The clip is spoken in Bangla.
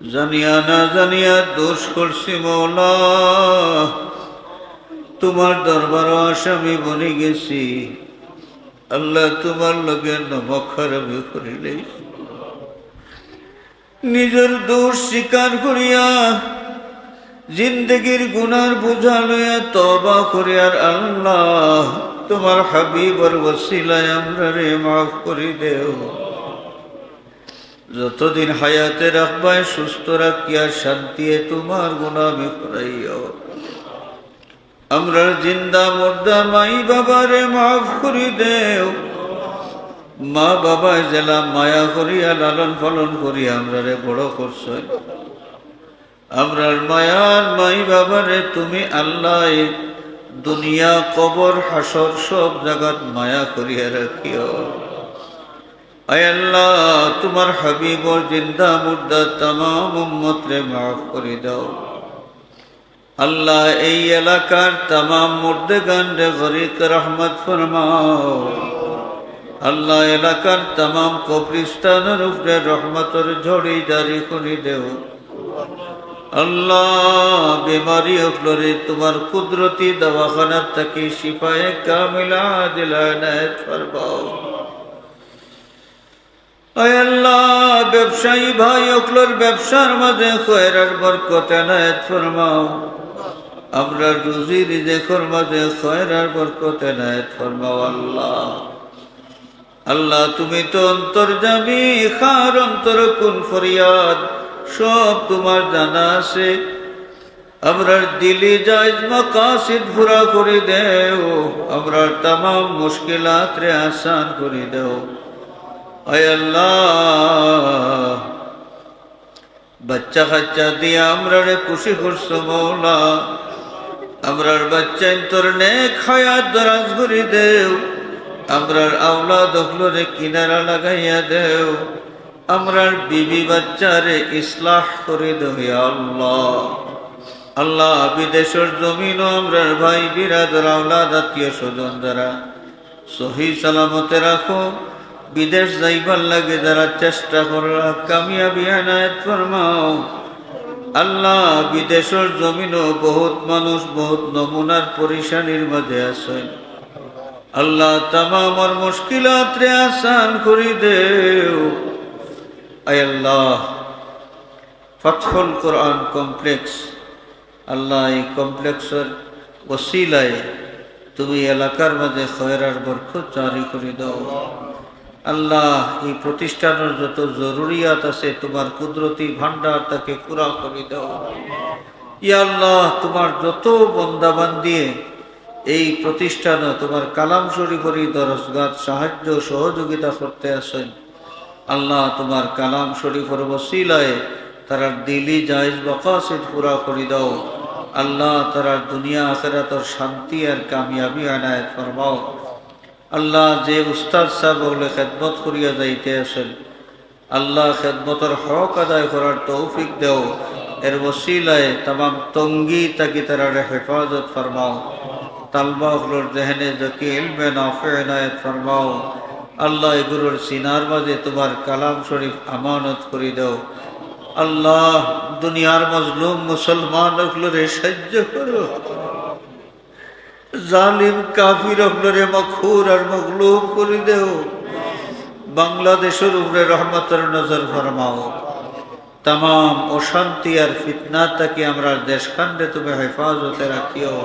জানিয়া না জানিয়া দোষ করছি মৌলা। তোমার দরবারও আসামি বনে গেছি। আল্লাহ তোমার লগে নমক খারাপি করিলে নিজের দোষ স্বীকার করিয়া জিন্দগির গুনার বোঝা লইয়া তবা করিয়ার আল্লাহ তোমার হাবিবর ওসিলায় আমরা রে মাফ করি দেও। যতদিন হায়াতে রাখবায় সুস্থ রাখিয়া শান্তিয়ে তোমার গুণামি করাইও আমরা জিন্দা মুর্দা মাই বাবারে মাফ করি দেও। মা বাবা জেলা মায়া করিয়া লালন পালন করি আমরা রে বড় করছ। আমরার মায়ার মাই বাবারে তুমি আল্লাহ দুনিয়া কবর হাসর সব জায়গাত মায়া করিয়া রাখিও। আল্লাহ, তোমার হাবিবর জিন্দা মুর্দা তাম উম্মতরে মাফ করে দাও। আল্লাহ, এই এলাকার তাম মুর্দে গান্ডে গরিক রহমত ফরমাও। আল্লাহ, এলাকার তাম কবরিস্তানের উপরে রহমতর ঝড়ি জারি করে দেও। আল্লাহ, বেমারি হকলরে তোমার কুদরতি দওয়াখানার থেকে শিফায়ে কামিলা দিলানায়ত ফরমাও। আয় ব্যবসায়ী ভাই অকলোর ব্যবসার মাঝে খয়রার বরকত এনায়েত ফরমাও। আমরা রুজি রিজেকর মাঝে খয়রার বরকত এনায়েত ফরমাও, আল্লাহ। আল্লাহ, তুমি তো অন্তর যাবি খার অন্তর কোন ফরিয়াদ, সব তোমার জানা আছে। আমরার দিলি জায়জ মকাসিদ পুরা করে দেও, আমরার তাম মুশকিলাত রে আসান করে দেও। আল্লাহ। বাচ্চা কাচ্চা দিয়ে আমরা রে খুশি করছ, মৌলা। আমরার বাচ্চা তোর নে খায়াত দরাজ করে দেও। আমরার আওলা দখল রে কিনারা লাগাইয়া দেও। আমরার বিবি বাচ্চারে ইসলাহ করে দেও আল্লাহ। আল্লাহ, বিদেশের জমিনও আমরার ভাই বিরাদর আওলাদ আত্মীয় স্বজন দ্বারা সহি সালামতে রাখো বিদেশ যাইবার লাগে যারা চেষ্টা করলা কামিয়াবি আনায়ত ফরমাও। আল্লাহ বিদেশের জমিনও বহুত মানুষ বহুত নমুনার পরিশানির মাঝে আছেন। আল্লাহ তামামর মুশকিলাত রে আসান করি দেও। আয় আল্লাহ ফতফুল কোরআন কমপ্লেক্স। আল্লাহ এই কমপ্লেক্সের ওসিলায় তুমি এলাকার মাঝে খয়রার বরকত জারি করে দাও। আল্লাহ, এই প্রতিষ্ঠানের যত জরুরিয়াত আছে, তোমার কুদরতি ভান্ডার তাকে পুরা করে দাও। ইয়া আল্লাহ, তোমার যত বন্দাবান দিয়ে এই প্রতিষ্ঠানে তোমার কালাম শরীফরি দরজগাত সাহায্য সহযোগিতা করতে আসেন আল্লাহ তোমার কালাম শরীফর বসিলায় তারা দিলি জায়জ বকাসিদ পুরা করে দাও। আল্লাহ তারা দুনিয়া আখেরাতর শান্তি আর কামিয়াবি আনায় ফরমাও। আল্লাহ যে উস্তাদ সাহেব বলে খেদমত করিয়া যাইতে আছেন আল্লাহ খেদমতর হক আদায় করার তৌফিক দেও, এর ওসিলায় তাম তঙ্গি তাকি তারা হেফাজত ফরমাও, তালবা হলোর জেহেনে জকি ইলমে নাফে এনায়ত ফরমাও, আল্লাহ এগুলোর সিনার মাঝে তোমার কালাম শরীফ আমানত করে দাও। আল্লাহ দুনিয়ার মজলুম মুসলমান ওগুলোরে সাহায্য করো। জালিম, কাফির অগ্লরে মখুর আর মখলুম করে দেও। বাংলাদেশের উপরে রহমতের নজর ফরমাও। তাম অশান্তি আর ফিতনা তাকে আমরা দেশখান্ডে তুমি হেফাজতে রাখিও।